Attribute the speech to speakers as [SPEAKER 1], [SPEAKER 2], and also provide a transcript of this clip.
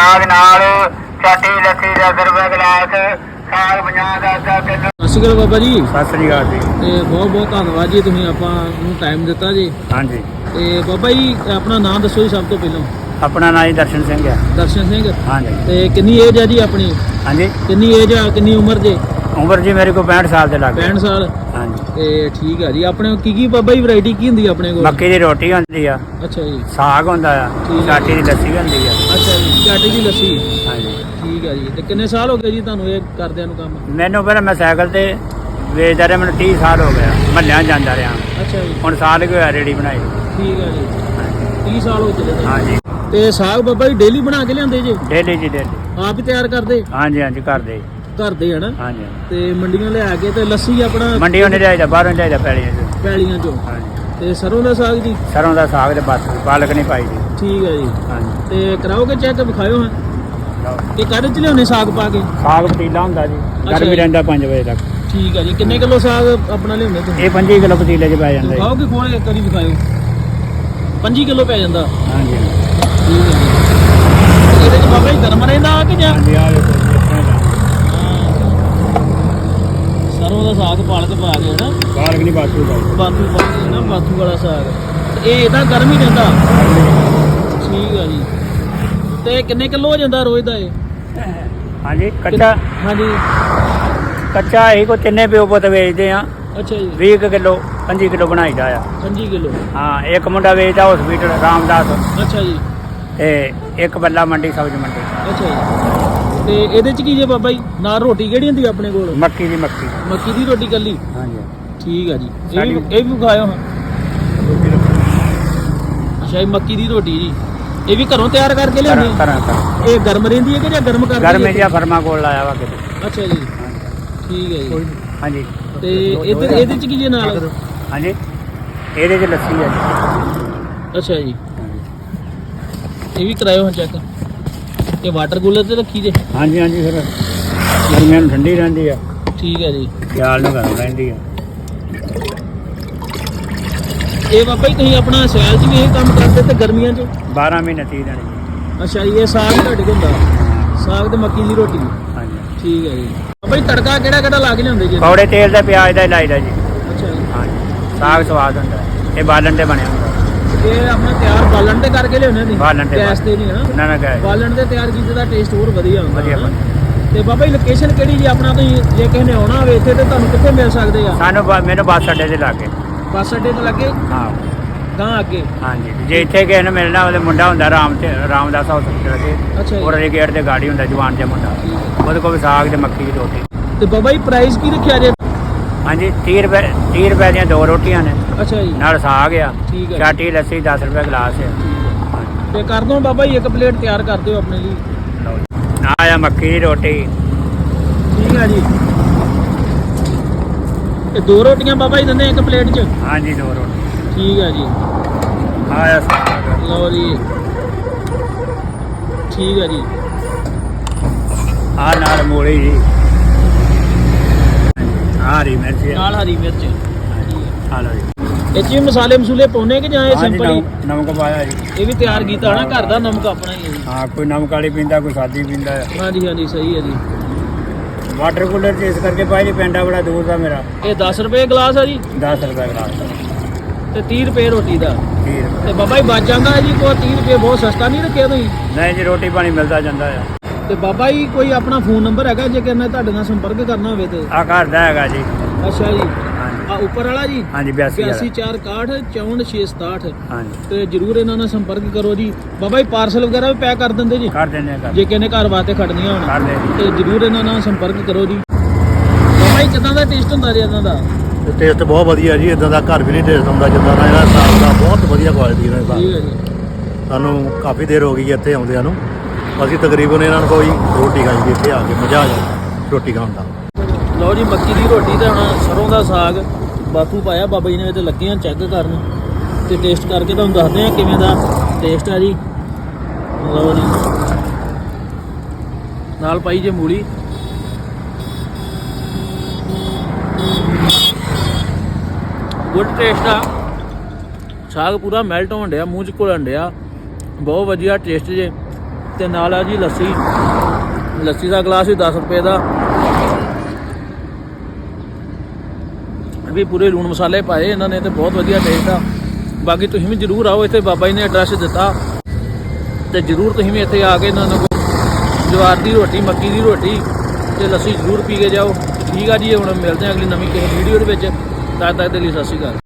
[SPEAKER 1] ਸਾਗ ਨਾਲ ਚਾਟੀ ਲੱਸੀ ਦਾ ਰੁਪਏ ਗਲਾਸ ਸਾਗ 50 ਦਾ ਅੱਧਾ ਕਿਲੋ।
[SPEAKER 2] ਸਤਿ ਸ਼੍ਰੀ ਅਕਾਲ ਬਾਬਾ ਜੀ।
[SPEAKER 3] ਸਤਿ ਸ੍ਰੀ ਅਕਾਲ ਜੀ।
[SPEAKER 2] ਤੇ ਬਹੁਤ ਬਹੁਤ ਧੰਨਵਾਦ ਜੀ ਤੁਸੀਂ ਆਪਾਂ ਨੂੰ ਟਾਈਮ ਦਿੱਤਾ ਜੀ।
[SPEAKER 3] ਹਾਂਜੀ।
[SPEAKER 2] ਤੇ ਬਾਬਾ ਜੀ ਆਪਣਾ ਨਾਮ ਦੱਸੋ ਜੀ ਸਭ ਤੋਂ ਪਹਿਲਾਂ।
[SPEAKER 3] ਆਪਣਾ ਨਾਂ ਜੀ ਦਰਸ਼ਨ ਸਿੰਘ ਹੈ।
[SPEAKER 2] ਦਰਸ਼ਨ ਸਿੰਘ।
[SPEAKER 3] ਹਾਂਜੀ।
[SPEAKER 2] ਤੇ ਕਿੰਨੀ ਏਜ ਹੈ ਜੀ ਆਪਣੀ?
[SPEAKER 3] ਹਾਂਜੀ।
[SPEAKER 2] ਕਿੰਨੀ ਏਜ ਆ ਕਿੰਨੀ ਉਮਰ ਜੇ?
[SPEAKER 3] ਉਮਰ ਜੀ ਮੇਰੇ ਕੋਲ 65 ਸਾਲ ਦੇ ਲੱਗ
[SPEAKER 2] 65 ਸਾਲ। ਤੇ ਠੀਕ ਆ ਜੀ। ਆਪਣੇ ਕੋਲ ਕੀ ਕੀ ਬਾਬਾ ਜੀ ਵੈਰਾਈਟੀ ਕੀ ਹੁੰਦੀ ਆ ਆਪਣੇ ਕੋਲ?
[SPEAKER 3] ਮੱਕੀ ਦੀ ਰੋਟੀ ਹੁੰਦੀ ਆ।
[SPEAKER 2] ਅੱਛਾ ਜੀ।
[SPEAKER 3] ਸਾਗ ਹੁੰਦਾ ਆ।
[SPEAKER 2] ਠੀਕ।
[SPEAKER 3] ਚਾਟੀ ਦੀ ਲੱਸੀ ਵੀ ਹੁੰਦੀ ਆ।
[SPEAKER 2] ਅੱਛਾ ਜੀ ਚਾਟੀ ਦੀ ਲੱਸੀ।
[SPEAKER 3] ਹਾਂਜੀ।
[SPEAKER 2] ਠੀਕ ਆ ਜੀ। ਤੇ ਕਿੰਨੇ ਸਾਲ ਹੋ ਗਏ ਜੀ ਤੁਹਾਨੂੰ ਇਹ ਕਰਦਿਆਂ ਨੂੰ ਕੰਮ?
[SPEAKER 3] ਮੈਨੂੰ ਪਹਿਲਾਂ ਮੈਂ ਸਾਈਕਲ ਤੇ ਵੇਚਦਾ ਰਿਹਾ ਮੈਨੂੰ 30 ਸਾਲ ਹੋ ਗਿਆ। ਮੱਲਿਆਂ ਜਾਂਦਾ ਰਿਹਾ।
[SPEAKER 2] ਅੱਛਾ ਜੀ।
[SPEAKER 3] ਹੁਣ ਸਾਲ ਕੁ ਹੋਇਆ ਰੇੜੀ ਬਣਾਈ।
[SPEAKER 2] ਠੀਕ ਆ ਜੀ। 30 ਸਾਲ ਹੋ ਚਲੇ ਨੇ
[SPEAKER 3] ਹਾਂਜੀ।
[SPEAKER 2] ਤੇ ਸਾਗ ਬਾਬਾ ਜੀ ਡੇਲੀ ਬਣਾ ਕੇ ਲਿਆਉਂਦੇ ਜੀ?
[SPEAKER 3] ਡੇਲੀ ਜੀ ਡੇਲੀ।
[SPEAKER 2] ਆਪ ਹੀ ਤਿਆਰ ਕਰਦੇ?
[SPEAKER 3] ਹਾਂਜੀ ਹਾਂਜੀ ਕਰਦੇ।
[SPEAKER 2] ਘਰ ਦੇ ਹਨਾ?
[SPEAKER 3] ਹਾਂਜੀ
[SPEAKER 2] ਤੇ ਮੰਡੀਆਂ ਲਿਆ ਕੇ ਤੇ ਲੱਸੀ ਆਪਣਾ
[SPEAKER 3] ਮੰਡੀੋਂ ਨਹੀਂ ਲਿਆਈਦਾ ਬਾਹਰੋਂ ਲਿਆਈਦਾ ਪੈਲੀਆਂ ਚ।
[SPEAKER 2] ਪੈਲੀਆਂ ਚੋਂ।
[SPEAKER 3] ਹਾਂਜੀ।
[SPEAKER 2] ਤੇ ਸਰੋਂ ਦਾ ਸਾਗ ਜੀ?
[SPEAKER 3] ਸਰੋਂ ਦਾ ਸਾਗ ਤੇ ਬਸ ਪਾਲਕ ਨਹੀਂ ਪਾਈ ਜੀ।
[SPEAKER 2] ਠੀਕ ਹੈ ਜੀ।
[SPEAKER 3] ਹਾਂਜੀ।
[SPEAKER 2] ਤੇ ਕਰਾਓਗੇ ਚੈੱਕ ਵਿਖਾਇਓ ਹਾਂ। ਇਹ ਕਾਹਦੇ ਚ ਲਿਆਉਣੇ ਸਾਗ ਪਾ ਕੇ?
[SPEAKER 3] ਸਾਗ ਪਤੀਲਾ ਹੁੰਦਾ ਜੀ ਗਰਮੀ। ਰਹਿੰਦਾ 5 ਵਜੇ ਤੱਕ।
[SPEAKER 2] ਠੀਕ ਹੈ ਜੀ। ਕਿੰਨੇ ਕਿਲੋ ਸਾਗ ਆਪਣਾ ਲਿਆਉਂਦੇ ਤੁਸੀਂ?
[SPEAKER 3] ਇਹ 25 ਕਿਲੋ ਪਤੀਲੇ 'ਚ ਪੈ ਜਾਂਦਾ ਜੀ।
[SPEAKER 2] ਵਿਖਾਓਗੇ ਖੋਲ ਇੱਕ ਵਾਰੀ ਵਿਖਾਇਓ। 25 ਕਿਲੋ ਪੈ ਜਾਂਦਾ।
[SPEAKER 3] ਹਾਂਜੀ।
[SPEAKER 2] ਠੀਕ ਹੈ ਜੀ। ਇਹਦੇ ਚ ਬਾਬਾ ਜੀ ਗਰਮ ਰਹਿੰਦਾ ਕਿ ਜਾਂ?
[SPEAKER 3] ਹਾਂਜੀ ਆ ਵੇਖੋ ਜੀ, ਇਸ ਤਰ੍ਹਾਂ ਦਾ।
[SPEAKER 2] ਸਰੋਂ ਦਾ ਸਾਗ ਪਾਲਕ ਪਾ ਕੇ ਹਨਾ
[SPEAKER 3] ਪਾਲਕ ਨਹੀਂ ਬਾਸੂ ਦਾ
[SPEAKER 2] ਬਾਥੂ ਪਾ ਕੇ ਨਾ ਬਾਥੂ ਵਾਲਾ ਸਾਗ। ਤੇ ਇਹ ਇਹਦਾ ਗਰਮ ਹੀ ਰਹਿੰਦਾ। ਠੀਕ ਹੈ ਜੀ। ਤੇ ਕਿੰਨੇ ਕਿਲੋ ਹੋ ਜਾਂਦਾ ਰੋਜ਼ ਦਾ ਇਹ?
[SPEAKER 3] ਹਾਂਜੀ ਕੱਚਾ।
[SPEAKER 2] ਹਾਂਜੀ।
[SPEAKER 3] ਕੱਚਾ ਇਹ ਕੋ ਤਿੰਨੇ ਪਿਓ ਪੁੱਤ ਵੇਚਦੇ ਆ।
[SPEAKER 2] ਅੱਛਾ ਜੀ।
[SPEAKER 3] 20 ਕਿਲੋ 25 ਕਿਲੋ ਬਣਾਈਦਾ ਆ।
[SPEAKER 2] 25 ਕਿਲੋ।
[SPEAKER 3] ਹਾਂ ਇੱਕ ਮੁੰਡਾ ਵੇਚਦਾ ਹਸਪੀਟਲ ਰਾਮਦਾਸ।
[SPEAKER 2] ਅੱਛਾ ਜੀ।
[SPEAKER 3] ਤੇ ਇੱਕ ਬੱਲਾ ਮੰਡੀ ਸਬਜ਼ ਮੰਡੀ।
[SPEAKER 2] ਅੱਛਾ ਜੀ। ਤੇ ਇਹਦੇ ਚ ਕੀ ਜੇ ਬਾਬਾ ਜੀ? ਨਾਲ ਰੋਟੀ ਕਿਹੜੀ ਹੁੰਦੀ ਆ ਆਪਣੇ ਕੋਲ?
[SPEAKER 3] ਮੱਕੀ ਦੀ ਮੱਕੀ।
[SPEAKER 2] ਮੱਕੀ ਦੀ ਰੋਟੀ ਕੱਲੀ
[SPEAKER 3] ਹਾਂਜੀ।
[SPEAKER 2] ਠੀਕ ਆ ਜੀ। ਇਹ ਵੀ
[SPEAKER 3] ਸਾਡੀ-
[SPEAKER 2] ਇਹ ਵੀ ਖਾਇਓ ਹਾਂ। ਅੱਛਾ ਇਹ ਮੱਕੀ ਦੀ ਰੋਟੀ ਜੀ। ਇਹ ਵੀ ਘਰੋਂ ਤਿਆਰ ਕਰਕੇ
[SPEAKER 3] ਕਰਾਂ
[SPEAKER 2] ਲਿਆਉਂਦੇ ਆ
[SPEAKER 3] ਕਰਾਂ ਕਰਾਂ
[SPEAKER 2] ਇਹ ਗਰਮ ਰਹਿੰਦੀ ਹੈ ਕਿ ਜਾਂ ਗਰਮ ਕਰਦੇ
[SPEAKER 3] ਗਰਮੇ ਜਿਹਾ ਫਰਮਾ ਕੋਲ ਲਾਇਆ ਵਾ ਕਿਤੇ।
[SPEAKER 2] ਅੱਛਾ ਜੀ। ਠੀਕ ਹੈ ਜੀ।
[SPEAKER 3] ਹਾਂਜੀ।
[SPEAKER 2] ਤੇ ਇਹਦੇ ਇਹਦੇ ਚ ਕੀ ਜੇ ਨਾਲ?
[SPEAKER 3] ਹਾਂਜੀ। ਇਹਦੇ 'ਚ ਲੱਸੀ ਜੀ।
[SPEAKER 2] ਅੱਛਾ ਜੀ। ਇਹ ਵੀ ਕਰਾਇਓ ਹਾਂ ਚੈੱਕ। ਇਹ ਵਾਟਰ ਕੂਲਰ ਤੇ ਰੱਖੀ ਜੇ?
[SPEAKER 3] ਹਾਂਜੀ ਹਾਂਜੀ ਫਿਰ ਗਰਮੀਆਂ ਨੂੰ ਠੰਡੀ ਰਹਿੰਦੀ ਆ।
[SPEAKER 2] ਠੀਕ ਹੈ ਜੀ।
[SPEAKER 3] ਸਿਆਲ ਨੂੰ ਗਰਮ ਰਹਿੰਦੀ ਆ।
[SPEAKER 2] ਇਹ ਬਾਬਾ ਜੀ ਤੁਸੀਂ ਆਪਣਾ ਸਿਆਲ 'ਚ ਵੀ ਇਹ ਕੰਮ ਕਰਦੇ ਤੇ ਗਰਮੀਆਂ 'ਚ?
[SPEAKER 3] 12 ਮਹੀਨੇ 30 ਦਿਨ ਜੀ।
[SPEAKER 2] ਅੱਛਾ ਜੀ ਇਹ ਸਾਗ ਤੁਹਾਡੇ ਕੋਲ ਹੁੰਦਾ? ਸਾਗ ਤੇ ਮੱਕੀ ਦੀ ਰੋਟੀ।
[SPEAKER 3] ਹਾਂਜੀ।
[SPEAKER 2] ਠੀਕ ਹੈ ਜੀ। ਬਾਬਾ ਜੀ ਤੜਕਾ ਕਿਹੜਾ ਕਿਹੜਾ ਲਾ ਕੇ ਲਿਆਉਂਦੇ ਜੀ?
[SPEAKER 3] ਕੌੜੇ ਤੇਲ ਦਾ ਪਿਆਜ਼ ਦਾ ਹੀ ਲਾਈਦਾ ਜੀ।
[SPEAKER 2] ਅੱਛਾ ਜੀ।
[SPEAKER 3] ਹਾਂਜੀ। ਸਾਗ ਸਵਾਦ ਹੁੰਦਾ। ਹੈ। ਇਹ ਬਾਲਣ ਤੇ ਬਣਿਆ
[SPEAKER 2] ਇਹ ਆਪਣਾ ਤਿਆਰ ਬਾਲਣ ਤੇ ਕਰਕੇ ਲਿਆਉਂਦੇ ਨੇ।
[SPEAKER 3] ਬਾਲਣ ਤੇ
[SPEAKER 2] ਗੈਸ ਤੇ ਨਹੀਂ ਹਨਾ
[SPEAKER 3] ਨਾ। ਨਾ ਗਏ
[SPEAKER 2] ਬਾਲਣ ਤੇ ਤਿਆਰ ਕੀਤੇ ਦਾ ਟੇਸਟ ਹੋਰ ਵਧੀਆ ਹੁੰਦਾ
[SPEAKER 3] ਵਧੀਆ
[SPEAKER 2] ਹਨਾ?
[SPEAKER 3] ਬਣਦਾ।
[SPEAKER 2] ਤੇ ਬਾਬਾ ਜੀ ਲੋਕੇਸ਼ਨ ਕਿਹੜੀ ਜੀ ਆਪਣਾ ਤੁਸੀਂ? ਜੇ ਕਿਸੇ ਨੇ ਆਉਣਾ ਹੋਵੇ ਇੱਥੇ ਤੇ ਤੁਹਾਨੂੰ ਕਿੱਥੇ ਮਿਲ ਸਕਦੇ ਆ?
[SPEAKER 3] ਸਾਨੂੰ ਬ- ਮੈਨੂੰ ਬੱਸ ਅੱਡੇ ਤੇ ਲਾਗੇ।
[SPEAKER 2] ਬੱਸ ਅੱਡੇ ਤੋਂ ਲੱਗੇ?
[SPEAKER 3] ਹਾਂ।
[SPEAKER 2] ਗਾਂ ਅੱਗੇ?
[SPEAKER 3] ਹਾਂਜੀ। ਜੇ ਇੱਥੇ ਕਿਸੇ ਨੂੰ ਮਿਲਣਾ ਉਹਦੇ ਮੁੰਡਾ ਹੁੰਦਾ ਰਾਮ ਤੇ ਰਾਮਦਾਸ ਹਸਪੀਟਲ ਦੇ
[SPEAKER 2] ਅੱਛਾ ਜੀ।
[SPEAKER 3] ਉਹਦੇ ਗੇਟ ਤੇ ਗਾੜੀ ਹੁੰਦਾ ਜਵਾਨ ਜਿਹਾ ਮੁੰਡਾ।
[SPEAKER 2] ਠੀਕ ਹੈ।
[SPEAKER 3] ਉਹਦੇ ਕੋਲ ਵੀ ਸਾਗ ਤੇ ਮੱਕੀ ਦੀ ਰੋਟੀ।
[SPEAKER 2] ਤੇ ਬਾਬਾ ਜੀ ਪ੍ਰਾਈਸ ਕੀ ਰੱਖਿਆ ਜੇ?
[SPEAKER 3] ਹਾਂਜੀ 30 ਰੁਪਏ 30 ਰੁਪਏ ਦੀਆਂ ਦੋ ਰੋਟੀਆਂ ਨੇ।
[SPEAKER 2] ਅੱਛਾ ਜੀ।
[SPEAKER 3] ਨਾਲ ਸਾਗ ਆ।
[SPEAKER 2] ਠੀਕ ਹੈ
[SPEAKER 3] ਚਾਟੀ ਲੱਸੀ 10 ਰੁਪਏ ਗਲਾਸ ਆ।
[SPEAKER 2] ਤੇ ਕਰ ਦੋ ਬਾਬਾ ਜੀ ਇੱਕ ਪਲੇਟ ਤਿਆਰ ਕਰ ਦਿਓ ਆਪਣੇ ਲਈ।
[SPEAKER 3] ਲਓ ਜੀ। ਆ ਆ ਮੱਕੀ ਦੀ ਰੋਟੀ।
[SPEAKER 2] ਠੀਕ ਹੈ ਜੀ। ਇਹ ਦੋ ਰੋਟੀਆਂ ਬਾਬਾ ਜੀ ਦਿੰਦੇ ਇੱਕ ਪਲੇਟ 'ਚ?
[SPEAKER 3] ਹਾਂਜੀ ਦੋ ਰੋਟੀ।
[SPEAKER 2] ਠੀਕ ਹੈ ਜੀ।
[SPEAKER 3] ਆ ਆ ਸਾਗ
[SPEAKER 2] ਲਓ ਜੀ। ਠੀਕ ਹੈ ਜੀ।
[SPEAKER 3] ਆ ਨਾਲ ਮੂਲੀ ਜੀ। ਆ ਰੀ ਮਿਰਚ
[SPEAKER 2] ਨਾਲ ਹਰੀ ਮਿਰਚ।
[SPEAKER 3] ਆ ਲਓ ਜੀ।
[SPEAKER 2] ਇਹ 'ਚ ਵੀ ਮਸਾਲੇ ਮਸੂਲੇ ਪਾਉਨੇ ਕਿ ਜਾਂ ਇਹ
[SPEAKER 3] ਹਾਂਜੀ,
[SPEAKER 2] ਸਿੰਪਲ ਹੀ?
[SPEAKER 3] ਨਮਕ- ਨਮਕ ਪਾਇਆ ਜੀ।
[SPEAKER 2] ਇਹ ਵੀ ਤਿਆਰ ਕੀਤਾ ਨਾ ਘਰ ਦਾ ਨਮਕ ਆਪਣਾ ਹੀ ਹੈ ਜੀ।
[SPEAKER 3] ਹਾਂ ਕੋਈ ਨਮਕ ਵਾਲੀ ਪੀਂਦਾ ਕੋਈ ਸਾਦੀ ਪੀਂਦਾ ਹੈ।
[SPEAKER 2] ਹਾਂਜੀ ਹਾਂਜੀ ਸਹੀ ਹੈ ਜੀ।
[SPEAKER 3] ਵਾਟਰ ਕੂਲਰ ਚ ਇਸ ਕਰਕੇ ਪਾਈ ਜੀ ਪਿੰਡਾ ਬੜਾ ਦੂਰ ਦਾ ਮੇਰਾ।
[SPEAKER 2] ਇਹ 10 ਰੁਪਏ ਗਲਾਸ ਆ ਜੀ?
[SPEAKER 3] 10 ਰੁਪਏ ਗਲਾਸ।
[SPEAKER 2] ਤੇ 30 ਰੁਪਏ ਰੋਟੀ ਦਾ। ਤੇ ਬਾਬਾ ਜੀ ਬਚ ਜਾਂਦਾ ਹੈ ਜੀ ਕੋਈ 30 ਰੁਪਏ ਬਹੁਤ ਸਸਤਾ ਨਹੀਂ ਰੱਖਿਆ ਤੁਸੀਂ?
[SPEAKER 3] ਨਹੀਂ ਜੀ ਰੋਟੀ ਪਾਣੀ ਮਿਲਦਾ ਜਾਂਦਾ ਆ।
[SPEAKER 2] ਤੇ ਬਾਬਾ ਜੀ ਕੋਈ ਆਪਣਾ ਫੋਨ ਨੰਬਰ ਹੈਗਾ ਜੇ ਕਿਰਨਾ ਤੁਹਾਡੇ ਨਾਲ ਸੰਪਰਕ ਕਰਨਾ ਹੋਵੇ ਤੇ?
[SPEAKER 3] ਆ ਘਰ ਦਾ ਹੈਗਾ ਜੀ।
[SPEAKER 2] ਅੱਛਾ ਜੀ। ਆ ਉੱਪਰ ਵਾਲਾ ਜੀ?
[SPEAKER 3] ਹਾਂਜੀ 82 ਵਾਲਾ।
[SPEAKER 2] 8461 64667
[SPEAKER 3] ਹਾਂਜੀ।
[SPEAKER 2] ਤੇ ਜਰੂਰ ਇਹਨਾਂ ਨਾਲ ਸੰਪਰਕ ਕਰੋ ਜੀ। ਬਾਬਾ ਜੀ ਪਾਰਸਲ ਵਗੈਰਾ ਵੀ ਪੈਕ ਕਰ ਦਿੰਦੇ ਜੀ?
[SPEAKER 3] ਕਰ ਦਿੰਦੇ ਆ ਕਰ
[SPEAKER 2] ਜੇ ਕਿਸੇ ਨੇ ਘਰ ਵਾਸਤੇ ਖੜਨੀਆਂ ਹੋਣ
[SPEAKER 3] ਕਰ ਦੇ
[SPEAKER 2] ਤੇ ਜਰੂਰ ਇਹਨਾਂ ਨਾਲ ਸੰਪਰਕ ਕਰੋ ਜੀ। ਬਾਬਾ ਜੀ ਕਿਦਾਂ ਦਾ ਟੇਸਟ ਹੁੰਦਾ ਜੀ ਇਹਨਾਂ ਦਾ?
[SPEAKER 4] ਤੇ ਟੇਸਟ ਬਹੁਤ ਵਧੀਆ ਜੀ ਇਦਾਂ ਦਾ ਘਰ ਵੀ ਨਹੀਂ ਟੇਸਟ ਹੁੰਦਾ ਜਿੱਦਾਂ ਦਾ ਇਹਨਾਂ ਸਾਗ ਦਾ ਬਹੁਤ ਵਧੀਆ ਕੁਆਲਿਟੀ ਦਾ ਸਾਗ
[SPEAKER 2] ਠੀਕ ਹੈ ਜੀ।
[SPEAKER 4] ਸਾਨੂੰ ਕਾਫੀ ਦੇਰ ਹੋ ਗਈ ਇੱਥੇ ਆਉਂਦਿਆਂ ਨੂੰ। ਅਸੀਂ ਤਕਰੀਬਨ ਇਹਨਾਂ ਨੂੰ ਕੋਈ ਰੋਟੀ ਖਾਈ ਇੱਥੇ ਆ ਕੇ ਮਜ਼ਾ ਆ ਜਾਂਦਾ, ਰੋਟੀ ਖਾਣ ਦਾ।
[SPEAKER 2] ਲਓ ਜੀ, ਮੱਕੀ ਦੀ ਰੋਟੀ ਤੇ ਹੁਣ ਸਰੋਂ ਦਾ ਸਾਗ ਬਾਥੂ ਪਾਇਆ, ਬਾਬਾ ਜੀ ਨੇ ਤੇ ਲੱਗੇ ਆ ਚੈੱਕ ਕਰਨ। ਤੇ ਟੇਸਟ ਕਰਕੇ ਤੁਹਾਨੂੰ ਦੱਸਦੇ ਆ ਕਿਵੇਂ ਦਾ ਟੇਸਟ ਆ ਜੀ। ਲਓ ਜੀ। ਨਾਲ ਪਾਈ ਜੇ ਮੂਲੀ। ਗੁੱਡ ਟੇਸਟ ਆ। ਸਾਗ ਪੂਰਾ ਮੈਲਟ ਹੋਣ ਡਿਆ, ਮੂੰਹ ਚ ਘੁਲਣ ਡਿਆ। ਬਹੁਤ ਵਧੀਆ ਟੇਸਟ ਜੇ। ਤੇ ਨਾਲ ਆ ਜੀ ਲੱਸੀ। ਲੱਸੀ ਦਾ ਗਲਾਸ ਵੀ 10 ਰੁਪਏ ਦਾ। ਵੀ ਪੂਰੇ ਲੂਣ ਮਸਾਲੇ ਪਾਏ ਇਹਨਾਂ ਨੇ ਤੇ ਬਹੁਤ ਵਧੀਆ ਟੇਸਟ ਆ। ਬਾਕੀ ਤੁਸੀਂ ਵੀ ਜਰੂਰ ਆਓ ਇੱਥੇ, ਬਾਬਾ ਜੀ ਨੇ ਐਡਰੈਸ ਦਿੱਤਾ। ਤੇ ਜਰੂਰ ਤੁਸੀਂ ਵੀ ਇੱਥੇ ਆ ਕੇ ਇਹਨਾਂ ਨੂੰ ਜਵਾਰ ਦੀ ਰੋਟੀ, ਮੱਕੀ ਦੀ ਰੋਟੀ ਤੇ ਲੱਸੀ ਜਰੂਰ ਪੀ ਕੇ ਜਾਓ। ਠੀਕ ਆ ਜੀ, ਹੁਣ ਮਿਲਦੇ ਹਾਂ ਅਗਲੀ ਨਵੀਂ ਕਿਸੇ ਵੀਡੀਓ ਦੇ ਵਿੱਚ। ਤਦ ਤੱਕ ਦੇ ਲਈ ਸਤਿ ਸ਼੍ਰੀ ਅਕਾਲ।